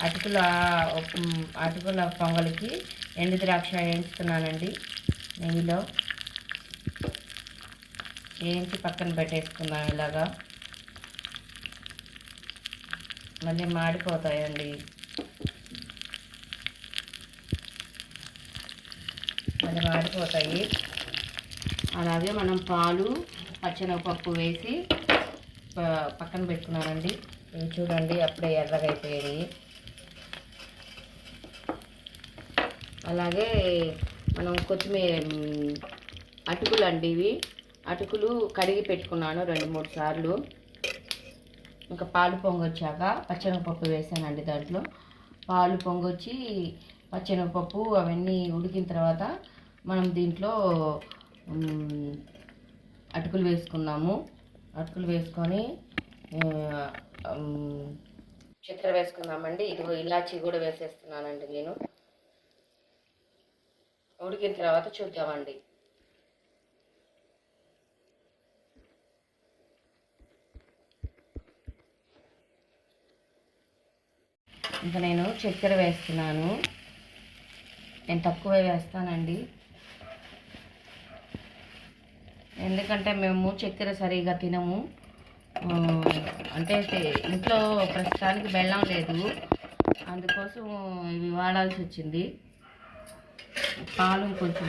అటుకుల అటుకుల పొంగలికి ఎండు ద్రాక్ష వేయించుతున్నానండి నెయ్యిలో. వేయించి పక్కన పెట్టేసుకుందాం ఇలాగా. మళ్ళీ మాడిపోతాయండి. మళ్ళీ మాడిపోతాయి. అలాగే మనం పాలు పచ్చెనగపప్పు వేసి ప- పక్కన పెట్టుకున్నానండి. ఇవి చూడండి అప్పుడే ఎర్రగా అయిపోయాయి అలాగే మనం కొత్తిమీర అటుకులు అండి ఇవి. అటుకులు కడిగి పెట్టుకున్నాను రెండు మూడు సార్లు. ఇంకా పాలు పొంగొచ్చాక పచ్చెనగపప్పు వేసానండి దాంట్లో. పాలు పొంగొచ్చి పచ్చెనగపప్పు అవన్నీ ఉడికిన తర్వాత మనం దీంట్లో అటుకులు వేసుకున్నాము. అటుకులు వేసుకొని చక్కెర వేసుకున్నామండి ఇదిగో ఇలాచీ కూడా వేసేస్తున్నానండి నేను. ఉడికిన తర్వాత చూద్దామండి. ఇంకా నేను చక్కెర వేస్తున్నాను. నేను తక్కువే వేస్తానండి. ఎందుకంటే మేము చక్కెర సరిగా తినము. అంటే ఇంట్లో ప్రస్తుతానికి బెల్లం లేదు. అందుకోసం ఇవి వాడాల్సి వచ్చింది. పాలు కొంచెం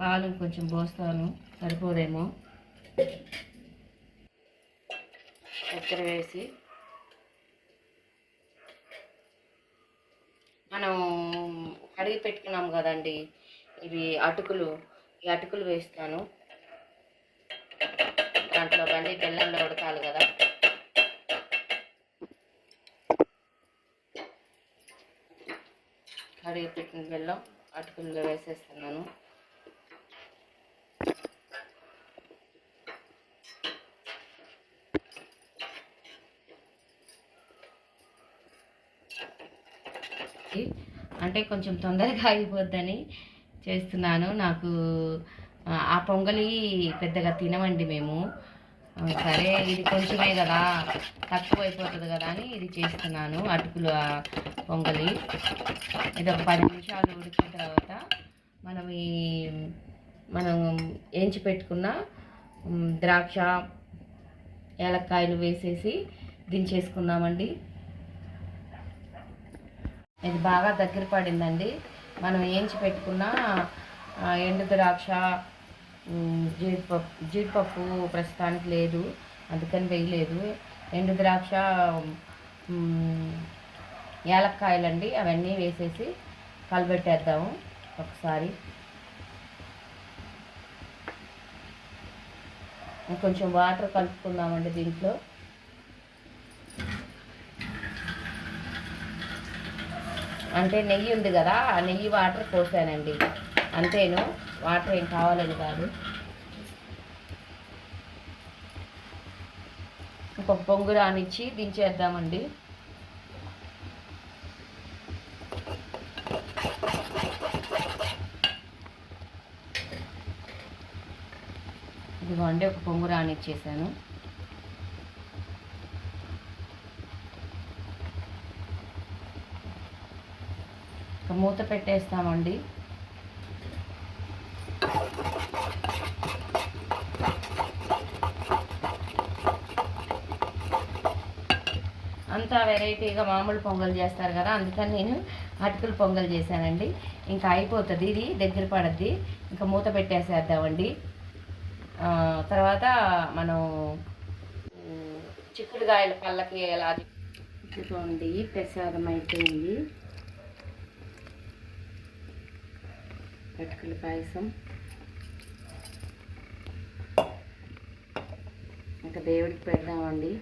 పాలు కొంచెం పోస్తాను. సరిపోదేమో. చక్కెర వేసి. మనం కడిగి పెట్టుకున్నాం కదండి. ఇవి అటుకులు. ఈ అటుకులు వేస్తాను. దాంట్లో బండి బెల్లంలో ఉడకాలి కదా. కడిగి పెట్టిన బెల్లం అటుకుల్లో వేసేస్తున్నాను. అంటే కొంచెం తొందరగా అయిపోద్దని చేస్తున్నాను. నాకు ఆ, పొంగలి పెద్దగా తినమండి మేము. సరే ఇది కొంచెమే కదా తక్కువ అయిపోతుంది కదా అని ఇది చేస్తున్నాను. అటుకులు పొంగలి. ఇది ఒక పది నిమిషాలు ఉడికిన తర్వాత మనం ఈ మనం ఏంచి పెట్టుకున్న ద్రాక్ష ఏలక్కాయలు వేసేసి దించేసుకుందామండి. ఇది బాగా దగ్గర పడిందండి. మనం ఏంచి పెట్టుకున్న ఎండు ద్రాక్ష జీడిపప్పు జీడిపప్పు ప్రస్తుతానికి లేదు అందుకని వేయలేదు. ఎండు ద్రాక్ష ఏలక్కాయలండి అవన్నీ వేసేసి కలబెట్టేద్దాము ఒకసారి. కొంచెం వాటర్ కలుపుకుందామండి దీంట్లో. అంటే నెయ్యి ఉంది కదా ఆ నెయ్యి వాటర్ పోసానండి. అంతేను వాటర్ ఏం కావాలని కాదు. ఇంకొక పొంగు రానిచ్చి దించేద్దామండి. ఇదిగోండి ఒక పొంగు రానిచ్చేసాను. ఇక మూత పెట్టేస్తామండి. అంతా వెరైటీగా మామూలు పొంగల్ చేస్తారు కదా అందుకని నేను అటుకులు పొంగల్ చేశానండి. ఇంకా అయిపోతుంది ఇది దగ్గర పడద్ది. ఇంకా మూత పెట్టేసేద్దామండి. తర్వాత మనం చిక్కుడు చిక్కుడుగాయల పళ్ళకి ఎలా ఇదిగోండి ప్రసాదం అయిపోయింది అటుకుల పాయసం. ఇంకా దేవుడికి పెడదామండి.